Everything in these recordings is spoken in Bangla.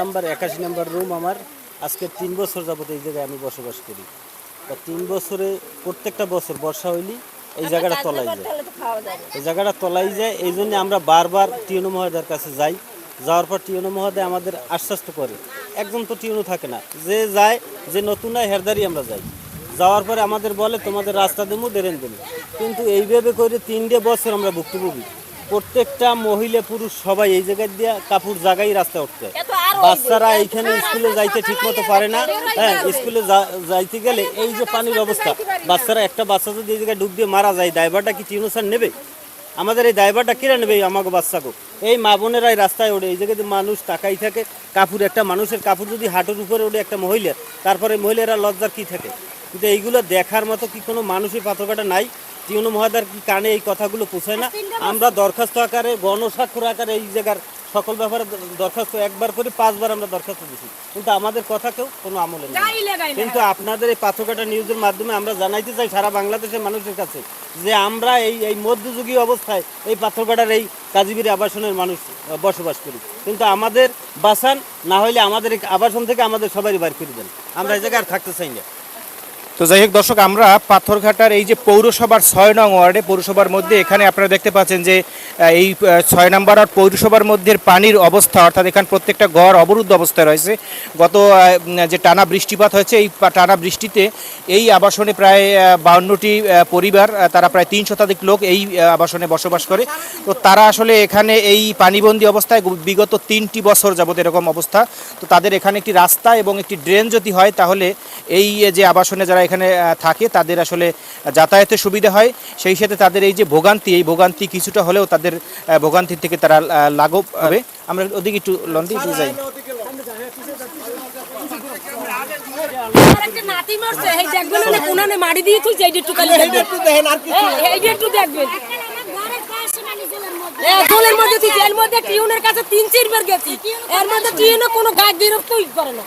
নাম্বার একাশি নাম্বার রুম আমার। আজকে তিন বছর যাবত এই জায়গায় আমি বসবাস করি। তা তিন বছরে প্রত্যেকটা বছর বর্ষা হইলি এই জায়গাটা তলাই যায়। এই জায়গাটা তলাই যায় এই জন্য আমরা বারবার টিউনো মহোদয়ের কাছে যাই। যাওয়ার পর টিউনো মহোদয় আমাদের আশ্বাস্ত করে। একজন তো টিউনো থাকে না। যে যায় যে নতুন হয় হেরদারি আমরা যাই। যাওয়ার পরে আমাদের বলে তোমাদের রাস্তা দেবো দেরেন দেবো। কিন্তু এইভাবে করে তিনটে বছর আমরা ভুক্তভোগী। প্রত্যেকটা মহিলা পুরুষ সবাই এই জায়গায় দিয়ে কাপড় জায়গায় রাস্তা উঠতে। বাচ্চারা এইখানে স্কুলে যাইতে ঠিক মতো পারে না। হ্যাঁ স্কুলে যাইতে গেলে এই যে পানির অবস্থা বাচ্চারা একটা বাচ্চা যদি এই জায়গায় ডুব দিয়ে মারা যায় ড্রাইভারটা কি টিউনোসার নেবে? আমাদের এই ড্রাইভারটা কিরা নেবে এই আমাকে বাচ্চাকে এই মা বোনেরাই রাস্তায় ওড়ে এই জায়গাতে মানুষ তাকাই থাকে কাপড় একটা মানুষের কাপড় যদি হাঁটুর উপরে ওড়ে একটা মহিলার তারপরে মহিলারা লজ্জার কি থাকে? কিন্তু এইগুলো দেখার মতো কি কোনো মানুষের পাথরকাটা নাই? জীবন মহাদার কি কানে এই কথাগুলো পোষায় না? আমরা দরখাস্ত আকারে গণস্বাক্ষর আকারে এই জায়গার সকল ব্যাপারে দরখাস্ত একবার করে পাঁচবার আমরা দরখাস্ত দিচ্ছি কিন্তু আমাদের কথা কেউ কোনো আমলে নেই। কিন্তু আপনাদের এই পাথরকাটা নিউজের মাধ্যমে আমরা জানাইতে চাই সারা বাংলাদেশের মানুষের কাছে যে আমরা এই এই মধ্যযুগীয় অবস্থায় এই পাথরকাটার এই কাজীবির আবাসনের মানুষ বসবাস করি। কিন্তু আমাদের বাসান না হলে আমাদের আবাসন থেকে আমাদের সবারই বাড়ি ফিরে দেন। আমরা এই জায়গায় আর থাকতে চাই না। তো যাই হোক, দর্শক, আমরা পাথরঘাটার এই যে পৌরসভার ছয় নং ওয়ার্ডে, পৌরসভার মধ্যে এখানে আপনারা দেখতে পাচ্ছেন যে এই ছয় নম্বর আর পৌরসভার মধ্যে পানির অবস্থা, অর্থাৎ এখানে প্রত্যেকটা ঘর অবরুদ্ধ অবস্থায় রয়েছে। গত যে টানা বৃষ্টিপাত হয়েছে, এই টানা বৃষ্টিতে এই আবাসনে প্রায় বাউন্নটি পরিবার তারা প্রায় তিন শতাধিক লোক এই আবাসনে বসবাস করে। তো তারা আসলে এখানে এই পানিবন্দী অবস্থায় বিগত তিনটি বছর যাবত এরকম অবস্থা। তো তাদের এখানে একটি রাস্তা এবং একটি ড্রেন যদি হয়, তাহলে এই যে আবাসনে যারা এখানে থাকে তাদের আসলে যাতায়াতের সুবিধা হয় সেই সাথে তাদের এই যে ভোগান্তি এই ভোগান্তি কিছুটা হলেও তাদের আহ, ভোগান্তির থেকে তারা লাঘব হবে আমরা ওদিকে একটু লন্ডি যাই আরেকটা নাতি মরছে, এই দেখবেন না, কোনানে দিয়ে তুলছে, এইটা একটু খালি দেখবেন। এইটা একটু দেখবেন। এ, মধ্যে তুলছে, এর মধ্যে টিউনের কাছে তিন চারবার গেছি। এর মধ্যে টিউনে কোনো করে না।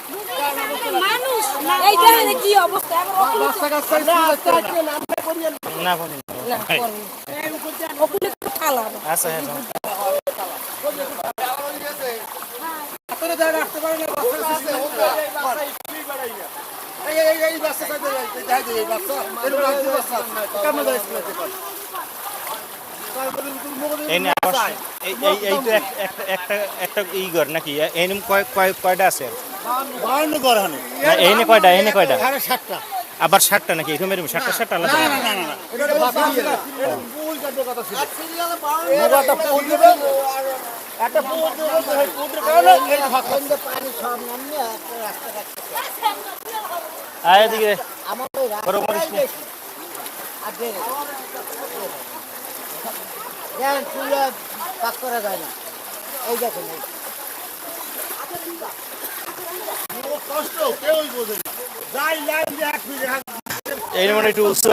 একটা একটা একটা ই ঘর নাকি? কয় কয় কয়টা আছে? না এই নে কয়টা এই নে কয়টা? আবার ষাটটা নাকি? এরকম এরকম ষাটটা ষাটটা আলাদা? আয় এদিকে। বড় মরিচ নে। পাক করা যায় না। এই দেখেন এই। এই মানে একটু উঁচু